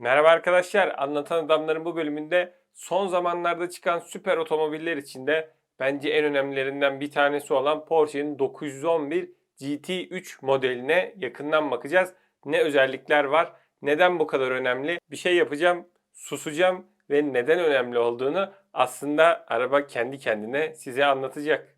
Merhaba arkadaşlar. Anlatan Adamların bu bölümünde son zamanlarda çıkan süper otomobiller içinde bence en önemlilerinden bir tanesi olan Porsche'nin 911 GT3 modeline yakından bakacağız. Ne özellikler var? Neden bu kadar önemli? Bir şey yapacağım, susacağım ve neden önemli olduğunu aslında araba kendi kendine size anlatacak.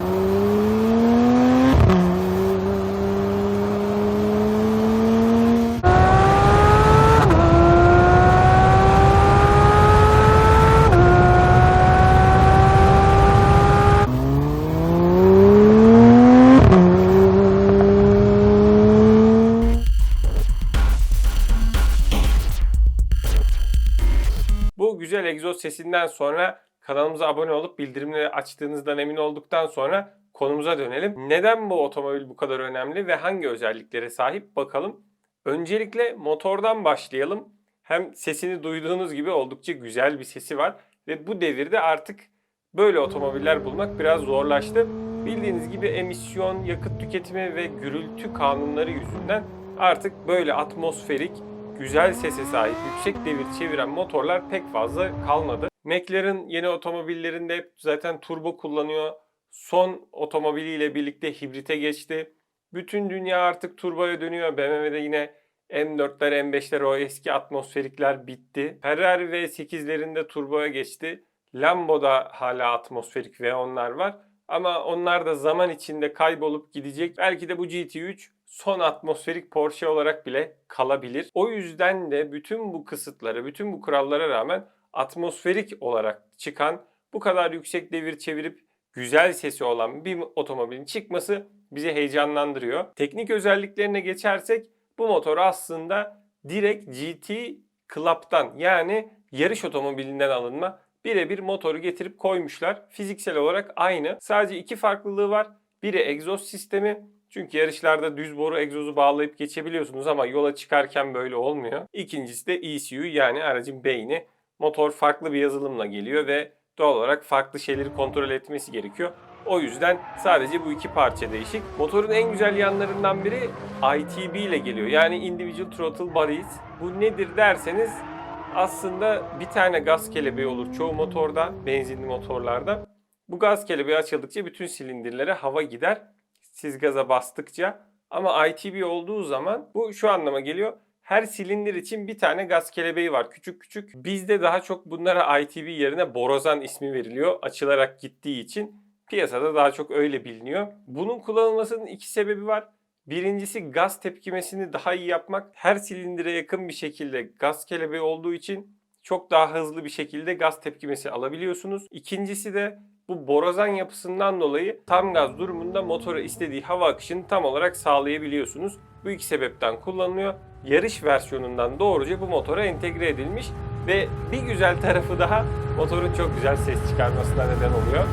Güzel egzoz sesinden sonra kanalımıza abone olup bildirimleri açtığınızdan emin olduktan sonra konumuza dönelim. Neden bu otomobil bu kadar önemli ve hangi özelliklere sahip bakalım. Öncelikle motordan başlayalım. Hem sesini duyduğunuz gibi oldukça güzel bir sesi var ve bu devirde artık böyle otomobiller bulmak biraz zorlaştı. Bildiğiniz gibi emisyon, yakıt tüketimi ve gürültü kanunları yüzünden artık böyle atmosferik, güzel sese sahip yüksek devir çeviren motorlar pek fazla kalmadı. McLaren yeni otomobillerinde hep zaten turbo kullanıyor. Son otomobiliyle birlikte hibrite geçti. Bütün dünya artık turboya dönüyor. BMW'de yine M4'ler, M5'ler o eski atmosferikler bitti. Ferrari V8'lerinde turboya geçti. Lambo'da hala atmosferik V10'lar var. Ama onlar da zaman içinde kaybolup gidecek. Belki de bu GT3 son atmosferik Porsche olarak bile kalabilir. O yüzden de bütün bu kısıtlara, bütün bu kurallara rağmen atmosferik olarak çıkan bu kadar yüksek devir çevirip güzel sesi olan bir otomobilin çıkması bizi heyecanlandırıyor. Teknik özelliklerine geçersek bu motor aslında direkt GT Club'dan yani yarış otomobilinden alınma birebir motoru getirip koymuşlar. Fiziksel olarak aynı. Sadece iki farklılığı var. Biri egzoz sistemi. Çünkü yarışlarda düz boru egzozu bağlayıp geçebiliyorsunuz ama yola çıkarken böyle olmuyor. İkincisi de ECU yani aracın beyni. Motor farklı bir yazılımla geliyor ve doğal olarak farklı şeyleri kontrol etmesi gerekiyor. O yüzden sadece bu iki parça değişik. Motorun en güzel yanlarından biri ITB ile geliyor. Yani Individual Throttle Bodies. Bu nedir derseniz aslında bir tane gaz kelebeği olur çoğu motorda, benzinli motorlarda. Bu gaz kelebeği açıldıkça bütün silindirlere hava gider. Siz gaza bastıkça. Ama ITB olduğu zaman bu şu anlama geliyor. Her silindir için bir tane gaz kelebeği var. Küçük küçük. Bizde daha çok bunlara ITB yerine borazan ismi veriliyor. Açılarak gittiği için. Piyasada daha çok öyle biliniyor. Bunun kullanılmasının iki sebebi var. Birincisi gaz tepkimesini daha iyi yapmak. Her silindire yakın bir şekilde gaz kelebeği olduğu için çok daha hızlı bir şekilde gaz tepkimesi alabiliyorsunuz. İkincisi de bu borazan yapısından dolayı tam gaz durumunda motora istediği hava akışını tam olarak sağlayabiliyorsunuz. Bu iki sebepten kullanılıyor. Yarış versiyonundan doğruca bu motora entegre edilmiş ve bir güzel tarafı daha motorun çok güzel ses çıkarmasına neden oluyor.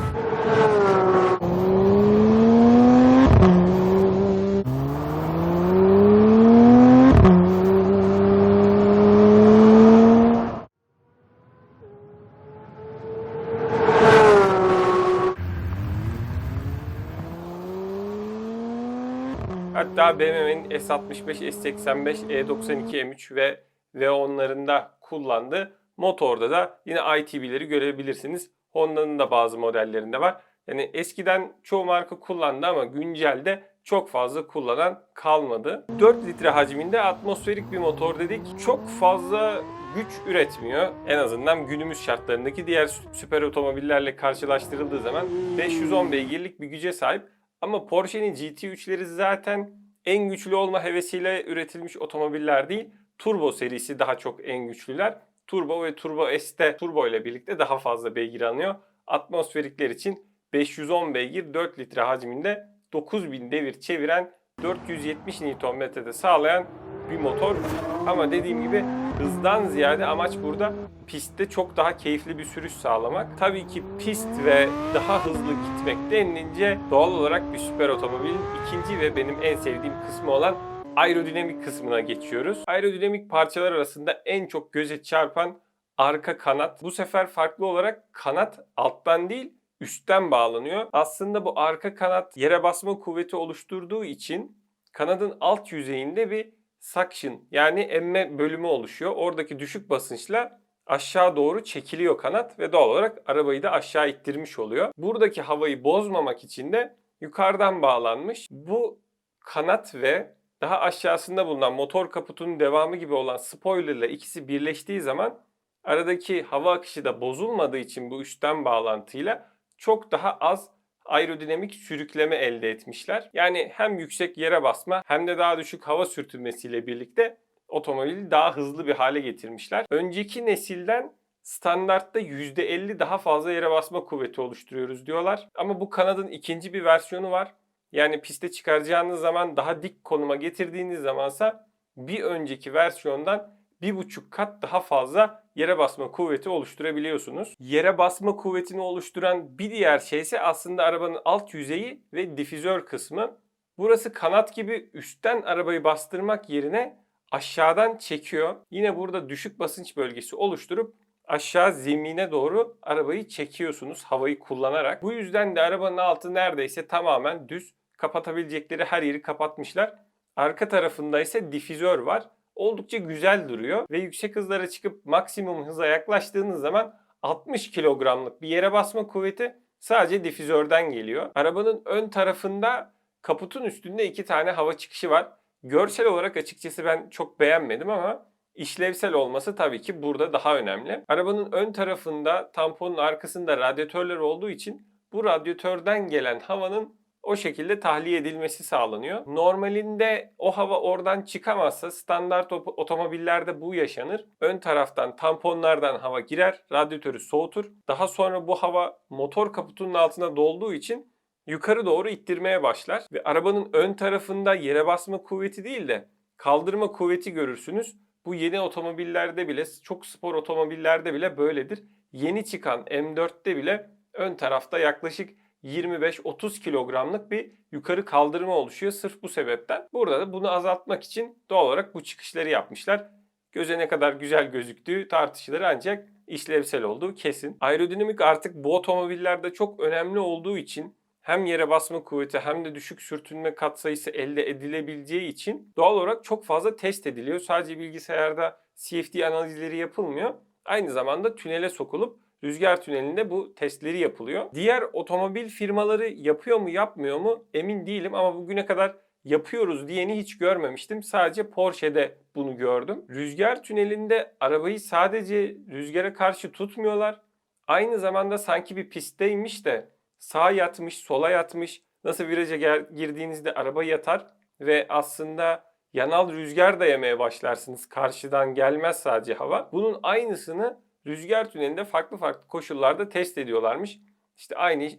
Hatta BMW'nin S65, S85, E92, M3 ve V10'larında kullandığı motorda da yine ITB'leri görebilirsiniz. Honda'nın da bazı modellerinde var. Yani eskiden çoğu marka kullandı ama güncelde çok fazla kullanan kalmadı. 4 litre hacminde atmosferik bir motor dedik. Çok fazla güç üretmiyor. En azından günümüz şartlarındaki diğer süper otomobillerle karşılaştırıldığı zaman 510 beygirlik bir güce sahip. Ama Porsche'nin GT3'leri zaten en güçlü olma hevesiyle üretilmiş otomobiller değil. Turbo serisi daha çok en güçlüler. Turbo ve Turbo S'te turbo ile birlikte daha fazla beygir alıyor. Atmosferikler için 510 beygir 4 litre hacminde 9000 devir çeviren 470 Nm'de sağlayan bir motor. Ama dediğim gibi hızdan ziyade amaç burada pistte çok daha keyifli bir sürüş sağlamak. Tabii ki pist ve daha hızlı gitmek denilince doğal olarak bir süper otomobilin ikinci ve benim en sevdiğim kısmı olan aerodinamik kısmına geçiyoruz. Aerodinamik parçalar arasında en çok göze çarpan arka kanat. Bu sefer farklı olarak kanat alttan değil üstten bağlanıyor. Aslında bu arka kanat yere basma kuvveti oluşturduğu için kanadın alt yüzeyinde bir suction yani emme bölümü oluşuyor. Oradaki düşük basınçla aşağı doğru çekiliyor kanat ve doğal olarak arabayı da aşağı ittirmiş oluyor. Buradaki havayı bozmamak için de yukarıdan bağlanmış. Bu kanat ve daha aşağısında bulunan motor kaputunun devamı gibi olan spoilerla ikisi birleştiği zaman aradaki hava akışı da bozulmadığı için bu üstten bağlantıyla çok daha az aerodinamik sürükleme elde etmişler. Yani hem yüksek yere basma hem de daha düşük hava sürtünmesiyle birlikte otomobili daha hızlı bir hale getirmişler. Önceki nesilden standartta %50 daha fazla yere basma kuvveti oluşturuyoruz diyorlar. Ama bu kanadın ikinci bir versiyonu var. Yani piste çıkaracağınız zaman daha dik konuma getirdiğiniz zamansa bir önceki versiyondan bir buçuk kat daha fazla yere basma kuvveti oluşturabiliyorsunuz. Yere basma kuvvetini oluşturan bir diğer şey ise aslında arabanın alt yüzeyi ve difüzör kısmı. Burası kanat gibi üstten arabayı bastırmak yerine aşağıdan çekiyor. Yine burada düşük basınç bölgesi oluşturup aşağı zemine doğru arabayı çekiyorsunuz havayı kullanarak. Bu yüzden de arabanın altı neredeyse tamamen düz. Kapatabilecekleri her yeri kapatmışlar. Arka tarafında ise difüzör var. Oldukça güzel duruyor ve yüksek hızlara çıkıp maksimum hıza yaklaştığınız zaman 60 kilogramlık bir yere basma kuvveti sadece difüzörden geliyor. Arabanın ön tarafında kaputun üstünde iki tane hava çıkışı var. Görsel olarak açıkçası ben çok beğenmedim ama işlevsel olması tabii ki burada daha önemli. Arabanın ön tarafında tamponun arkasında radyatörler olduğu için bu radyatörden gelen havanın o şekilde tahliye edilmesi sağlanıyor. Normalinde o hava oradan çıkamazsa standart otomobillerde bu yaşanır. Ön taraftan tamponlardan hava girer, radyatörü soğutur. Daha sonra bu hava motor kaputunun altına dolduğu için yukarı doğru ittirmeye başlar ve arabanın ön tarafında yere basma kuvveti değil de kaldırma kuvveti görürsünüz. Bu yeni otomobillerde bile, çok spor otomobillerde bile böyledir. Yeni çıkan M4'te bile ön tarafta yaklaşık 25-30 kilogramlık bir yukarı kaldırma oluşuyor sırf bu sebepten. Burada da bunu azaltmak için doğal olarak bu çıkışları yapmışlar. Göze ne kadar güzel gözüktüğü tartışılır ancak işlevsel olduğu kesin. Aerodinamik artık bu otomobillerde çok önemli olduğu için hem yere basma kuvveti hem de düşük sürtünme katsayısı elde edilebileceği için doğal olarak çok fazla test ediliyor. Sadece bilgisayarda CFD analizleri yapılmıyor. Aynı zamanda tünele sokulup rüzgar tünelinde bu testleri yapılıyor. Diğer otomobil firmaları yapıyor mu yapmıyor mu emin değilim ama bugüne kadar yapıyoruz diyeni hiç görmemiştim. Sadece Porsche'de bunu gördüm. Rüzgar tünelinde arabayı sadece rüzgara karşı tutmuyorlar. Aynı zamanda sanki bir pistteymiş de sağa yatmış, sola yatmış. Nasıl viraja girdiğinizde araba yatar ve aslında yanal rüzgar da yemeye başlarsınız. Karşıdan gelmez sadece hava. Bunun aynısını rüzgar tünelinde farklı farklı koşullarda test ediyorlarmış. İşte aynı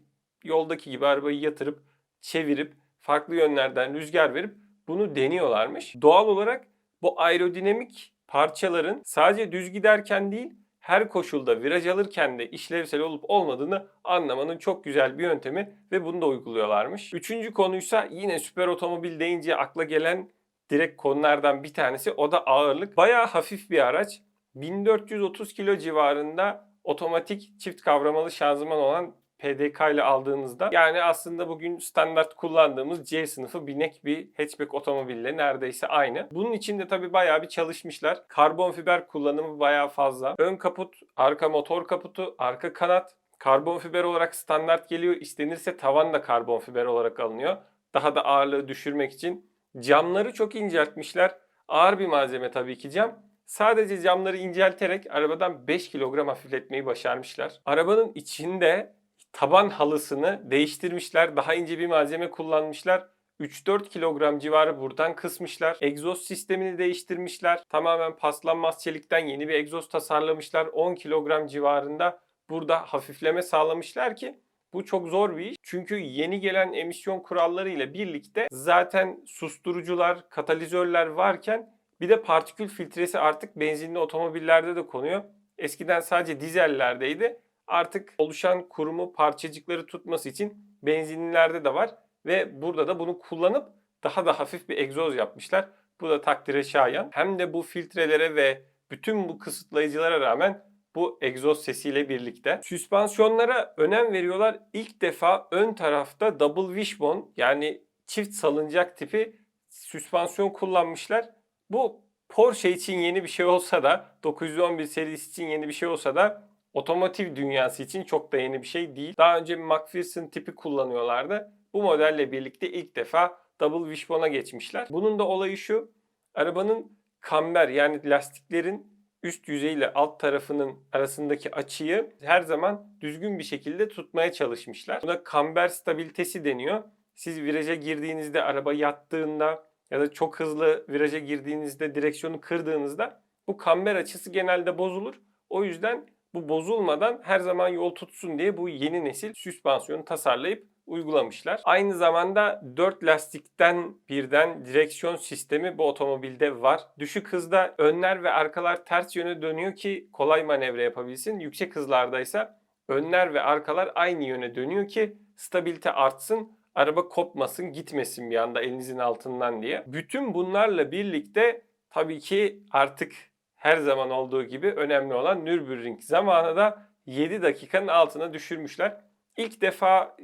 yoldaki gibi arabayı yatırıp, çevirip, farklı yönlerden rüzgar verip bunu deniyorlarmış. Doğal olarak bu aerodinamik parçaların sadece düz giderken değil, her koşulda viraj alırken de işlevsel olup olmadığını anlamanın çok güzel bir yöntemi ve bunu da uyguluyorlarmış. Üçüncü konuysa yine süper otomobil deyince akla gelen direkt konulardan bir tanesi o da ağırlık. Bayağı hafif bir araç. 1430 kilo civarında otomatik çift kavramalı şanzıman olan PDK ile aldığınızda yani aslında bugün standart kullandığımız C sınıfı binek bir hatchback otomobille neredeyse aynı. Bunun için de tabii bayağı bir çalışmışlar. Karbon fiber kullanımı bayağı fazla. Ön kaput, arka motor kaputu, arka kanat karbon fiber olarak standart geliyor. İstenirse tavan da karbon fiber olarak alınıyor. Daha da ağırlığı düşürmek için. Camları çok inceltmişler. Ağır bir malzeme tabii ki cam. Sadece camları incelterek arabadan 5 kilogram hafifletmeyi başarmışlar. Arabanın içinde taban halısını değiştirmişler. Daha ince bir malzeme kullanmışlar. 3-4 kilogram civarı buradan kısmışlar. Egzoz sistemini değiştirmişler. Tamamen paslanmaz çelikten yeni bir egzoz tasarlamışlar. 10 kilogram civarında burada hafifleme sağlamışlar ki bu çok zor bir iş. Çünkü yeni gelen emisyon kuralları ile birlikte zaten susturucular, katalizörler varken bir de partikül filtresi artık benzinli otomobillerde de konuyor. Eskiden sadece dizellerdeydi. Artık oluşan kurumu parçacıkları tutması için benzinlilerde de var. Ve burada da bunu kullanıp daha da hafif bir egzoz yapmışlar. Bu da takdire şayan. Hem de bu filtrelere ve bütün bu kısıtlayıcılara rağmen bu egzoz sesiyle birlikte. Süspansiyonlara önem veriyorlar. İlk defa ön tarafta double wishbone yani çift salıncak tipi süspansiyon kullanmışlar. Bu Porsche için yeni bir şey olsa da 911 serisi için yeni bir şey olsa da otomotiv dünyası için çok da yeni bir şey değil. Daha önce McPherson tipi kullanıyorlardı. Bu modelle birlikte ilk defa Double Wishbone'a geçmişler. Bunun da olayı şu. Arabanın kamber yani lastiklerin üst yüzeyle alt tarafının arasındaki açıyı her zaman düzgün bir şekilde tutmaya çalışmışlar. Buna kamber stabilitesi deniyor. Siz viraja girdiğinizde araba yattığında ya da çok hızlı viraja girdiğinizde direksiyonu kırdığınızda bu kamber açısı genelde bozulur. O yüzden bu bozulmadan her zaman yol tutsun diye bu yeni nesil süspansiyonu tasarlayıp uygulamışlar. Aynı zamanda 4 lastikten birden direksiyon sistemi bu otomobilde var. Düşük hızda önler ve arkalar ters yöne dönüyor ki kolay manevra yapabilsin. Yüksek hızlardaysa önler ve arkalar aynı yöne dönüyor ki stabilite artsın araba kopmasın, gitmesin bir anda elinizin altından diye. Bütün bunlarla birlikte tabii ki artık her zaman olduğu gibi önemli olan Nürburgring zamanı da 7 dakikanın altına düşürmüşler. İlk defa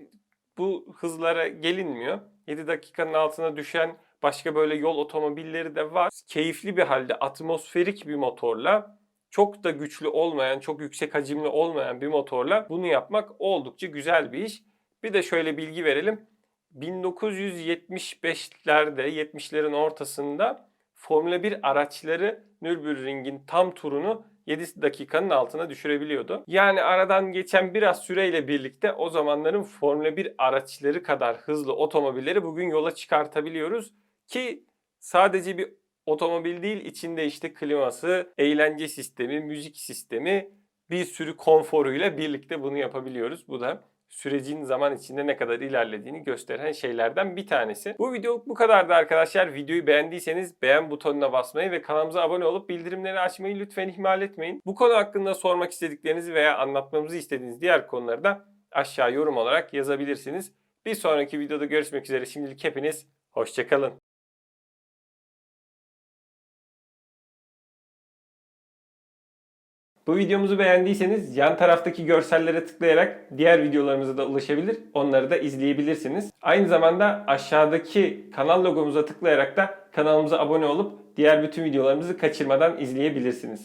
bu hızlara gelinmiyor. 7 dakikanın altına düşen başka böyle yol otomobilleri de var. Keyifli bir halde atmosferik bir motorla çok da güçlü olmayan, çok yüksek hacimli olmayan bir motorla bunu yapmak oldukça güzel bir iş. Bir de şöyle bilgi verelim. 1975'lerde, 70'lerin ortasında Formula 1 araçları Nürburgring'in tam turunu 7 dakikanın altına düşürebiliyordu. Yani aradan geçen biraz süreyle birlikte o zamanların Formula 1 araçları kadar hızlı otomobilleri bugün yola çıkartabiliyoruz. Ki sadece bir otomobil değil içinde işte kliması, eğlence sistemi, müzik sistemi bir sürü konforuyla birlikte bunu yapabiliyoruz. Bu da sürecin zaman içinde ne kadar ilerlediğini gösteren şeylerden bir tanesi. Bu videoluk bu kadardı arkadaşlar. Videoyu beğendiyseniz beğen butonuna basmayı ve kanalımıza abone olup bildirimleri açmayı lütfen ihmal etmeyin. Bu konu hakkında sormak istediklerinizi veya anlatmamızı istediğiniz diğer konuları da aşağı yorum olarak yazabilirsiniz. Bir sonraki videoda görüşmek üzere. Şimdilik hepiniz hoşçakalın. Bu videomuzu beğendiyseniz yan taraftaki görsellere tıklayarak diğer videolarımıza da ulaşabilir, onları da izleyebilirsiniz. Aynı zamanda aşağıdaki kanal logomuza tıklayarak da kanalımıza abone olup diğer bütün videolarımızı kaçırmadan izleyebilirsiniz.